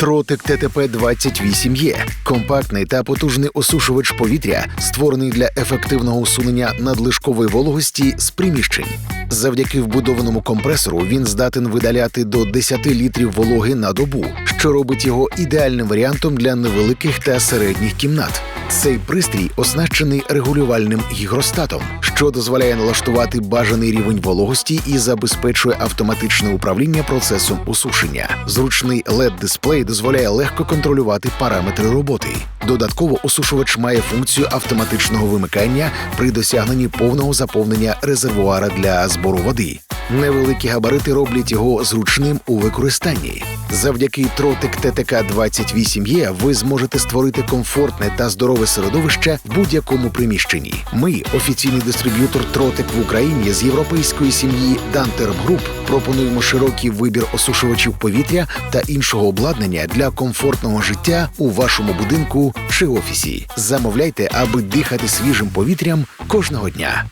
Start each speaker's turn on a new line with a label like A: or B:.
A: Тротик ттп 28 є компактний та потужний осушувач повітря, створений для ефективного усунення надлишкової вологості з приміщень. Завдяки вбудованому компресору він здатен видаляти до 10 літрів вологи на добу, що робить його ідеальним варіантом для невеликих та середніх кімнат. Цей пристрій оснащений регулювальним гігростатом, що дозволяє налаштувати бажаний рівень вологості і забезпечує автоматичне управління процесом усушення. Зручний led дисплей дозволяє легко контролювати параметри роботи. Додатково осушувач має функцію автоматичного вимикання при досягненні повного заповнення резервуара для збору води. Невеликі габарити роблять його зручним у використанні. Завдяки тротик ттк 28 е ви зможете створити комфортне та здорове середовище в будь-якому приміщенні. Ми, офіційний дистриб'ютор тротик в Україні з європейської сім'ї Danterb Group, пропонуємо широкий вибір осушувачів повітря та іншого обладнання для комфортного життя у вашому будинку чи офісі. Замовляйте, аби дихати свіжим повітрям кожного дня.